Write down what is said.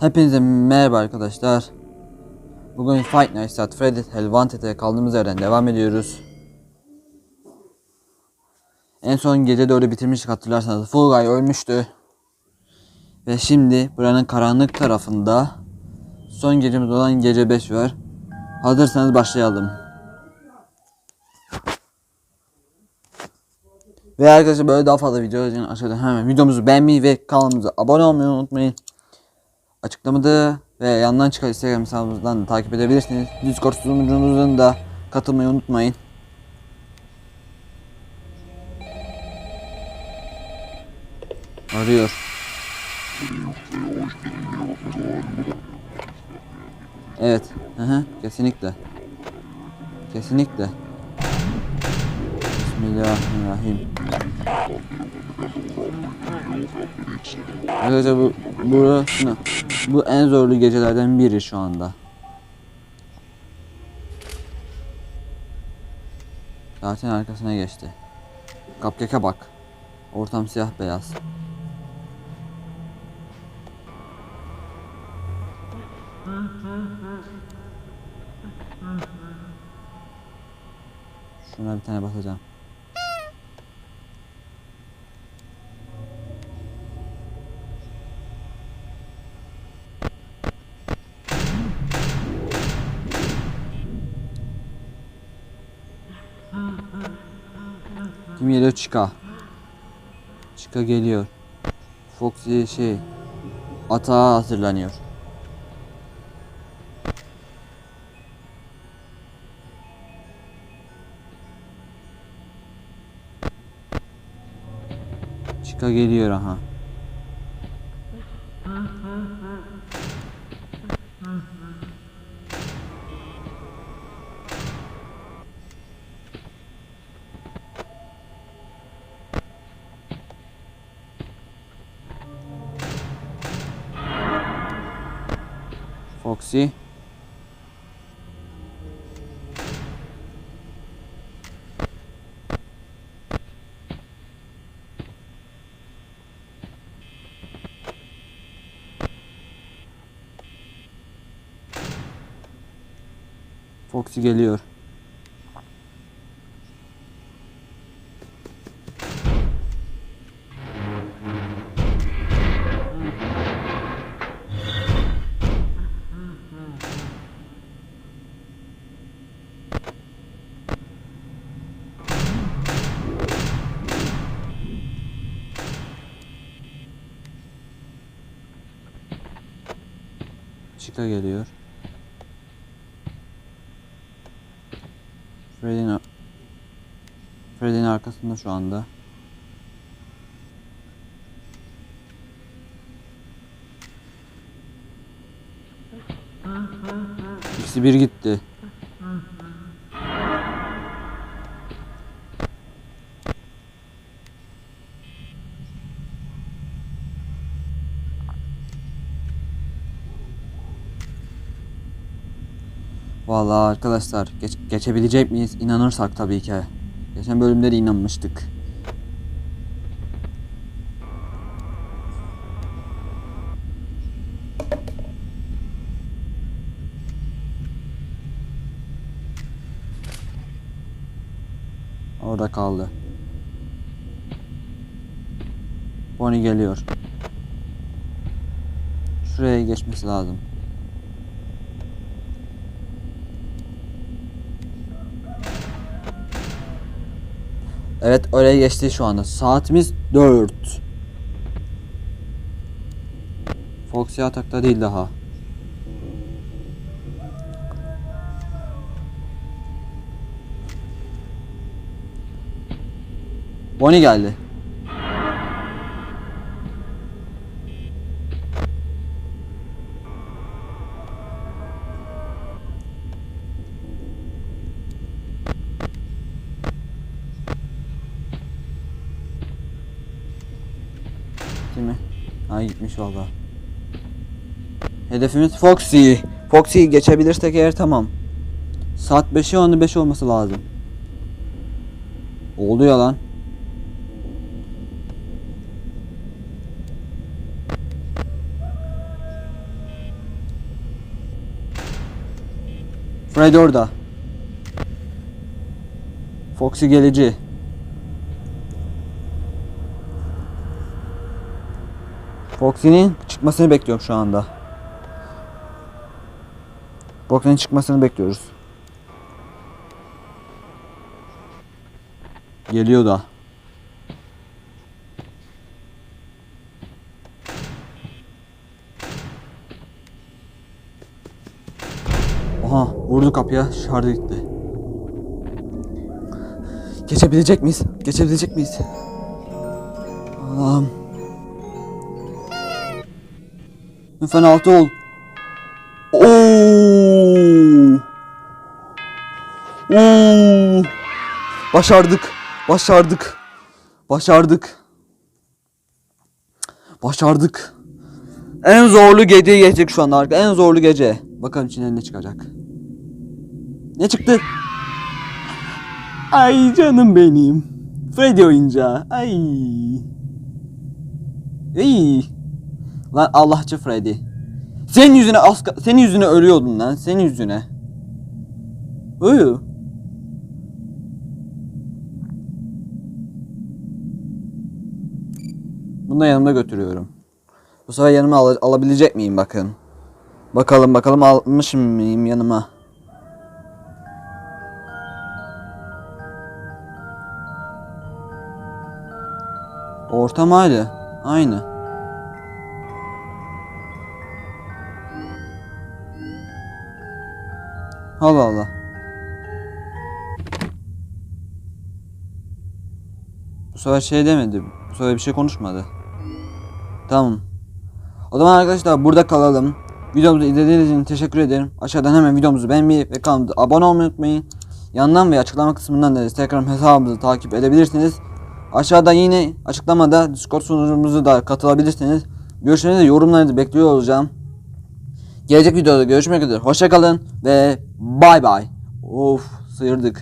Hepinize merhaba arkadaşlar. Bugün Fight Night at Freddy's Hell Wanted'e kaldığımız yerden devam ediyoruz. En son gece doğru bitirmiştik hatırlarsanız. Full Guy ölmüştü. Ve şimdi buranın karanlık tarafında son gecemiz olan gece 5 var. Hazırsanız başlayalım. Ve arkadaşlar böyle daha fazla video için aşağıda hemen videomuzu beğenmeyi ve kanalımıza abone olmayı unutmayın. Açıklamada ve yandan çıkan Instagram hesabımızdan da takip edebilirsiniz. Discord sunucumuzdan da katılmayı unutmayın. Arıyor. Evet. Hı hı, kesinlikle. Kesinlikle. Bismillahirrahmanirrahim. Arkadaşlar bu burası bu en zorlu gecelerden biri şu anda. Zaten arkasına geçti. Cupcake'e bak. Ortam siyah beyaz. Şuna bir tane basacağım. Kim geliyor? Chica. Chica geliyor. Foxy şey atağa hazırlanıyor. Chica geliyor aha. Foxy. Foxy geliyor. Chica geliyor. Freddy'nin Freddy'nin arkasında şu anda. İkisi bir gitti. Vallahi arkadaşlar geç- geçebilecek miyiz? İnanırsak tabii ki. Geçen bölümde de inanmıştık. Orada kaldı. Bonnie geliyor. Şuraya geçmesi lazım. Evet oraya geçti şu anda. Saatimiz 4. Foxy atakta değil daha. Bonnie geldi. Ha gitmiş valla. Hedefimiz Foxy. Foxy'yi geçebilirsek eğer tamam. Saat 5'e 15 olması lazım. Oluyor lan. Fred orada. Foxy gelici. Foxy'nin çıkmasını bekliyorum şu anda. Foxy'nin çıkmasını bekliyoruz. Geliyor da. Oha vurdu kapıya şarjı gitti. Geçebilecek miyiz? Geçebilecek miyiz? Allah'ım. Lütfen altı ol. Oo! Oo! Başardık. Başardık. Başardık. Başardık. En zorlu geceyi geçecek şu anda arka. En zorlu gece. Bakalım içinden ne çıkacak. Ne çıktı? Ay canım benim. Freddy oyuncağı. Ay. İyi. Lan Allahçı Freddy. Senin yüzüne az senin yüzüne ölüyordum lan. Senin yüzüne. Uyu. Bunu da yanımda götürüyorum. Bu sefer yanıma al- alabilecek miyim bakın. Bakalım bakalım almış mıyım yanıma. Ortam aynı. Aynı. Allah Allah. Bu sefer şey demedi. Bu sefer bir şey konuşmadı. Tamam. O zaman arkadaşlar burada kalalım. Videomuzu izlediğiniz için teşekkür ederim. Aşağıdan hemen videomuzu beğenmeyi ve kanalımıza abone olmayı unutmayın. Yandan ve açıklama kısmından da Instagram hesabımızı takip edebilirsiniz. Aşağıda yine açıklamada Discord sunucumuzu da katılabilirsiniz. Görüşlerinizi yorumlarınızı bekliyor olacağım. Gelecek videoda görüşmek üzere. Hoşçakalın ve bay bay. Of sıyırdık.